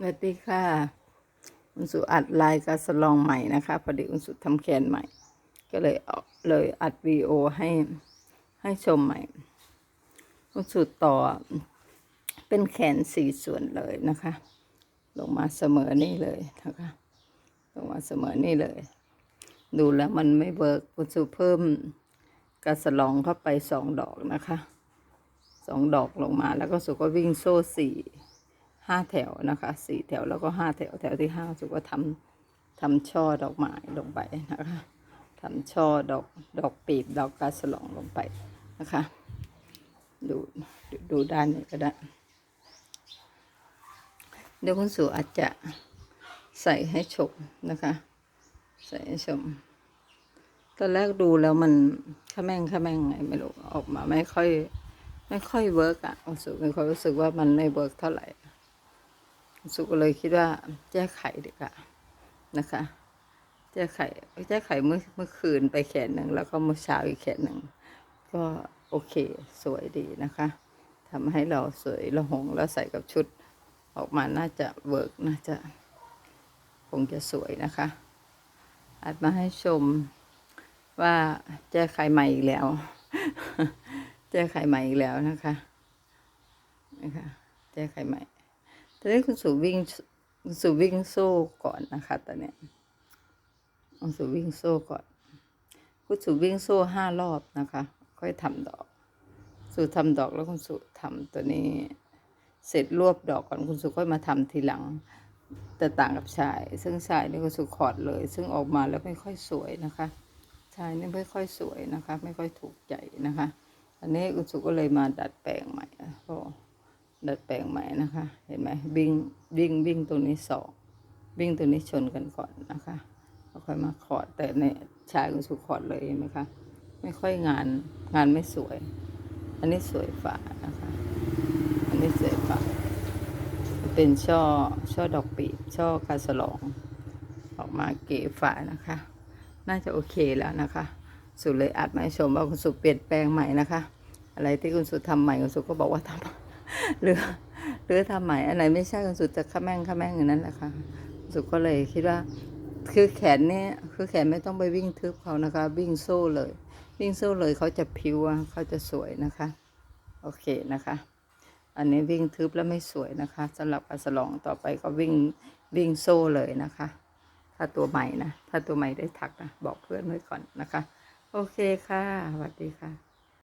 สวัสดีค่ะคุณสุอัดลายกาสลองใหม่นะคะพอดีคุณสุทำแขนใหม่ ก็เลยเอาเลยอัดวีโอให้ให้ชมใหม่คุณสุต่อเป็นแขนสี่ส่วนเลยนะคะ ลงมาเสมอนี่เลยนะคะลงมาเสมอนี่เลย ดูแล้วมันไม่เวิร์กคุณสุเพิ่มกาสลองเข้าไปสองดอกนะคะสองดอกลงมาแล้วก็สุก็วิ่งโซ่สี่ ห้าแถวนะคะสี่แถวแล้วก็ห้าแถวแถวที่ห้าสุก็ทำทำช่อดอกไม้ลงไปนะคะทำช่อดอกดอกปีบดอกกาสลองลงไปนะคะดูดูดูด้านนี้ก็ได้เดี๋ยวคุณสุอาจจะใส่ให้ชมนะคะ ใส่ให้ชมตอนแรกดูแล้วมันขะแม่งขะแม่งไงไม่รู้ออกมาไม่ค่อย ไม่ค่อยเวิร์กอะรู้สึกมีความรู้สึกว่ามันไม่เวิร์กเท่าไหร่ สุก็เลยคิดว่าแก้ไขดีกว่านะคะ แก้ไขแก้ไขเมื่อเมื่อคืนไปแขนหนึ่งแล้วก็เมื่อเช้าอีกแขนหนึ่งก็โอเคสวยดีนะคะทำให้เราสวยละหงแล้วใส่กับชุดออกมาน่าจะเวิร์กน่าจะคงจะสวยนะคะอัดมาให้ชมว่าแก้ไขใหม่อีกแล้ว แก้ไขใหม่อีกแล้วนะคะนะคะแก้ไขใหม่ ตอนนี้คุณสุวิ่งคุณสุวิ่งโซ่ก่อนนะคะตอนนี้คุณสุวิ่งโซ่ก่อน คุณสุวิ่งโซ่ห้ารอบนะคะ ค่อยทำดอก สุทำดอกแล้วคุณสุทำตัวนี้ เสร็จรวบดอกก่อนคุณสุค่อยมาทำทีหลัง แต่ต่างกับชาย ซึ่งชายนี่ก็สุคอดเลย ซึ่งออกมาแล้วไม่ค่อยสวยนะคะ ชายนี่ไม่ค่อยสวยนะคะ ไม่ค่อยถูกใจนะคะ อันนี้คุณสุก็เลยมาดัดแปลงใหม่อะก็ ดัดแปลงใหม่นะคะ เห็นไหมวิ่งวิ่งวิ่งตรงนี้สองวิ่งตรงนี้ชนกันก่อนนะคะแล้วค่อยมาคอร์ดแต่ในชายคุณสุคอร์ดเลยเห็นไหมคะ ไม่ค่อยงานงานไม่สวย อันนี้สวยฝานะคะ อันนี้สวยฝาเป็นช่อช่อดอกปีบช่อกาสลอง ออกมาเก๋ฝานะคะ น่าจะโอเคแล้วนะคะ สุเลยอัดมาให้ชมว่าคุณสุเปลี่ยนแปลงใหม่นะคะ อะไรที่คุณสุทำใหม่คุณสุก็บอกว่าทำ หรือหรือทำใหม่อันไหนไม่ใช่คุณสุดจะขะแม่งขะแม่งอย่างนั้นแหละค่ะคุณสุก็เลยคิดว่า คือแขนเนี่ยคือแขนไม่ต้องไปวิ่งทึบเขานะคะ วิ่งโซ่เลย วิ่งโซ่เลยเขาจะพิวเขาจะสวยนะคะ โอเคนะคะ อันนี้วิ่งทึบแล้วไม่สวยนะคะสำหรับกาสลองต่อไปก็วิ่งวิ่งโซ่เลยนะคะ ถ้าตัวใหม่นะถ้าตัวใหม่ได้ถักนะบอกเพื่อนไว้ก่อนนะคะ โอเคค่ะสวัสดีค่ะ